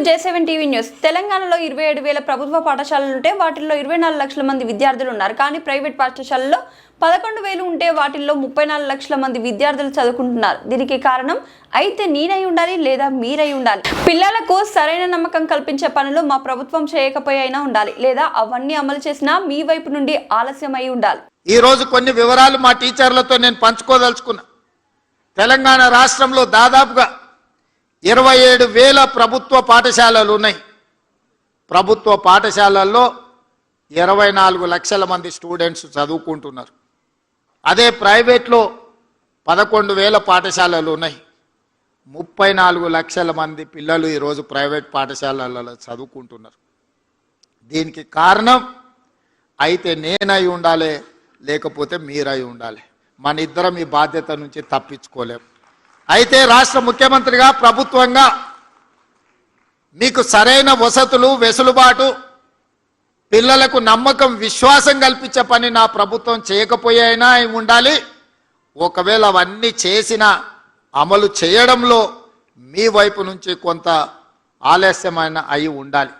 Welcome J seven TV news. తెలంగాణలో ఇరవై ఏడు వేల ప్రభుత్వ పాఠశాలలు ఉంటే వాటిల్లో ఇరవై నాలుగు లక్షల మంది విద్యార్థులు ఉన్నారు. కానీ ప్రైవేట్ పాఠశాలల్లో పదకొండు వేలు ఉంటే వాటిల్లో ముప్పై నాలుగు లక్షల మంది విద్యార్థులు చదువుకుంటున్నారు. దీనికి కారణం అయితే నేనై ఉండాలి లేదా మీరై ఉండాలి? పిల్లలకు సరైన నమ్మకం కల్పించే పనులు మా ప్రభుత్వం చేయకపోయినా ఉండాలి లేదా అవన్నీ అమలు చేసినా మీ వైపు నుండి ఆలస్యం అయి ఉండాలి. ఈ రోజు కొన్ని వివరాలు మా టీచర్లతో నేను పంచుకోదలుచుకున్నా. తెలంగాణ రాష్ట్రంలో దాదాపుగా ఇరవై ఏడు వేల ప్రభుత్వ పాఠశాలలు ఉన్నాయి. ప్రభుత్వ పాఠశాలల్లో ఇరవై నాలుగు లక్షల మంది స్టూడెంట్స్ చదువుకుంటున్నారు. అదే ప్రైవేట్లో పదకొండు వేల పాఠశాలలు ఉన్నాయి. ముప్పై నాలుగు లక్షల మంది పిల్లలు ఈరోజు ప్రైవేట్ పాఠశాలలలో చదువుకుంటున్నారు. దీనికి కారణం అయితే నేనై ఉండాలి లేకపోతే మీరై ఉండాలి. మన ఇద్దరం ఈ బాధ్యత నుంచి తప్పించుకోలేము అయితే రాష్ట్ర ముఖ్యమంత్రిగా ప్రభుత్వంగా మీకు సరైన వసతులు వెసులుబాటు పిల్లలకు నమ్మకం విశ్వాసం కల్పించే పని నా ప్రభుత్వం చేయకపోయైనా ఉండాలి? ఒకవేళ అవన్నీ చేసిన అమలు చేయడంలో మీ వైపు నుంచి కొంత ఆలస్యమైన అయి ఉండాలి.